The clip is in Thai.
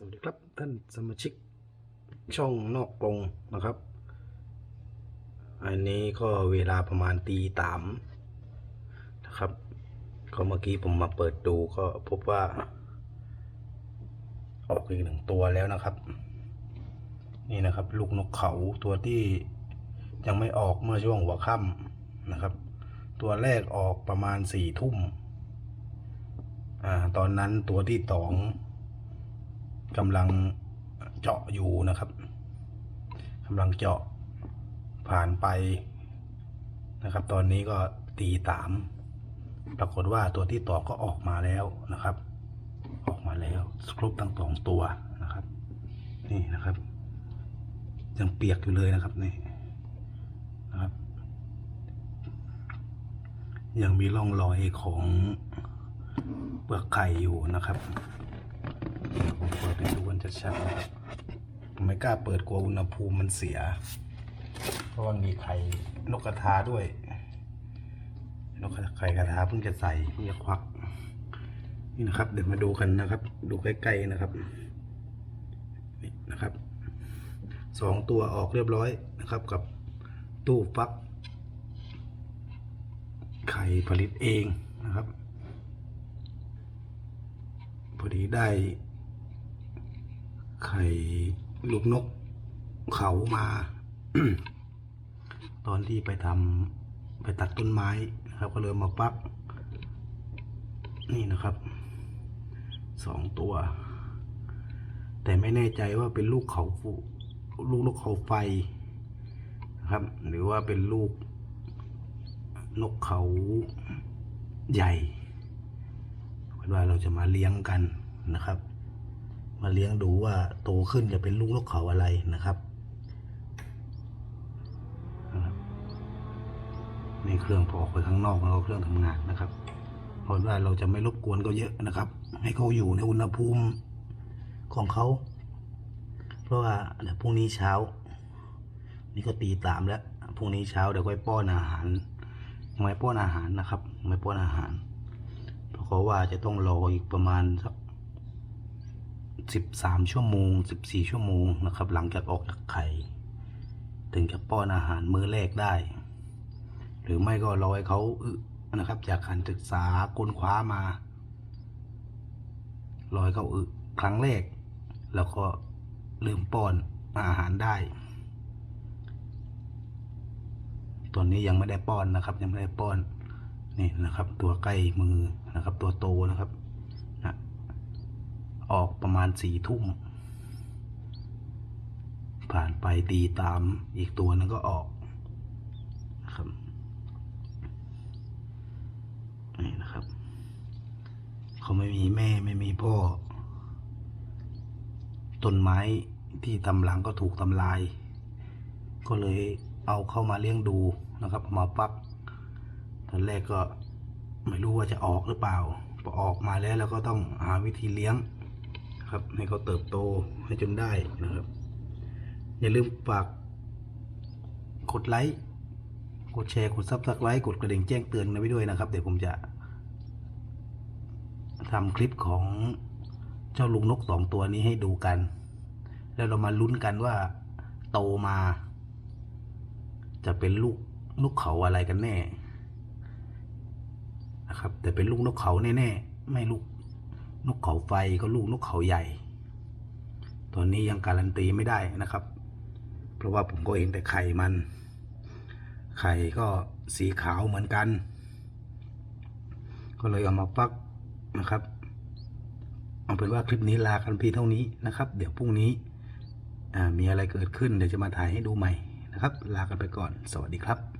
สวัสดีครับท่านสมาชิกช่องนอกกรงนะครับ อันนี้ก็เวลาประมาณตีสามนะครับ ก็เมื่อกี้ผมมาเปิดดูก็พบว่า ออกอีกหนึ่งตัวแล้วนะครับ นี่นะครับ ลูกนกเขาตัวที่ยังไม่ออกเมื่อช่วงหัวค่ำนะครับ ตัวแรกออกประมาณสี่ทุ่ม อ่า ตอนนั้นตัวที่สอง กำลังเจาะอยู่นะครับกำลังเจาะผ่านไปนะครับ ตอนนี้ก็ตีสามปรากฏว่าตัวที่ต่อก็ออกมาแล้วนะครับ ออกมาแล้วครบทั้งสองตัวนะครับ นี่นะครับ ยังเปียกอยู่เลยนะครับนี่นะครับ ยังมีร่องรอยของเปลือกไข่อยู่นะครับ เปิดให้ดูกันชัดๆนะครับผมไม่กล้าเปิดกลัวอุณหภูมิมันเสีย เพราะว่ามีไข่นกกระทาด้วยนกกไข่กระทาเพิ่งจะใส่เพิ่งจะควัก นี่นะครับ เดี๋ยวมาดูกันนะครับ ดูใกล้ๆนะครับ นี่นะครับ สองตัวออกเรียบร้อยนะครับ กับตู้ฟัก ไข่ผลิตเองนะครับ พอดีได้ ไข่ลูกนกเขามา ตอนที่ไปทำไปตัดต้นไม้นะครับ ก็เลยมาปัก นี่นะครับสองตัว แต่ไม่แน่ใจว่าเป็นลูกเขาฟูลูกนกเขาไฟนะครับ หรือว่าเป็นลูกนกเขาใหญ่เป็นว่าเราจะมาเลี้ยงกันนะครับ มาเลี้ยงดูว่าโตขึ้นจะเป็นลูกนกเขาอะไรนะครับนะครับนี่เครื่องพอออกไปข้างนอกแล้วเครื่องทำงานนะครับเพราะว่าเราจะไม่รบกวนเขาเยอะนะครับ ให้เขาอยู่ในอุณหภูมิของเขา เพราะว่าเดี๋ยวพรุ่งนี้เช้า นี่ก็ตีตามแล้วพรุ่งนี้เช้าเดี๋ยวก็ไปป้อนอาหารไม่ป้อนอาหารนะครับไม่ป้อนอาหารเพราะว่าจะต้องรออีกประมาณสัก สิบสามชั่วโมงสิบสี่ชั่วโมงนะครับ หลังจากออกจากไข่ ถึงจะป้อนอาหารมื้อแรกได้ หรือไม่ก็รอให้เขาอึนะครับ จากการศึกษาค้นคว้ามารอให้เขาอึครั้งแรก แล้วก็ลืมป้อนอาหารได้ ตัวนี้ยังไม่ได้ป้อนนะครับ ยังไม่ได้ป้อนนี่นะครับ ตัวใกล้มือนะครับ ตัวโตนะครับ ออกประมาณสี่ทุ่ม ผ่านไปตีตามอีกตัวนึงก็ออกนะครับนี่นะครับ เขาไม่มีแม่ไม่มีพ่อ ต้นไม้ที่ทำหลังก็ถูกทำลาย ก็เลยเอาเข้ามาเลี้ยงดูนะครับ มาปักตอนแรกก็ไม่รู้ว่าจะออกหรือเปล่าพอออกมาแล้วเราก็ต้องหาวิธีเลี้ยง นะครับ ให้เขาเติบโตให้จนได้นะครับ อย่าลืมฝากกดไลค์กดแชร์กดซับสไครต์กดกระดิ่งแจ้งเตือนกันไว้ด้วยนะครับ เดี๋ยวผมจะทำคลิปของเจ้าลุงนกสองตัวนี้ให้ดูกัน แล้วเรามาลุ้นกันว่าโตมา จะเป็นลูกนกเขาอะไรกันแน่นะครับ แต่เป็นลูกนกเขาแน่ๆไม่ลูก นกเขาไฟก็ลูกนกเขาใหญ่ ตอนนี้ยังการันตีไม่ได้นะครับ เพราะว่าผมก็เห็นแต่ไข่มัน ไข่ก็สีขาวเหมือนกัน ก็เลยเอามาปักนะครับ เอาเป็นว่าคลิปนี้ลากันเพียงเท่านี้นะครับ เดี๋ยวพรุ่งนี้มีอะไรเกิดขึ้นเดี๋ยวจะมาถ่ายให้ดูใหม่นะครับ ลากันไปก่อน สวัสดีครับ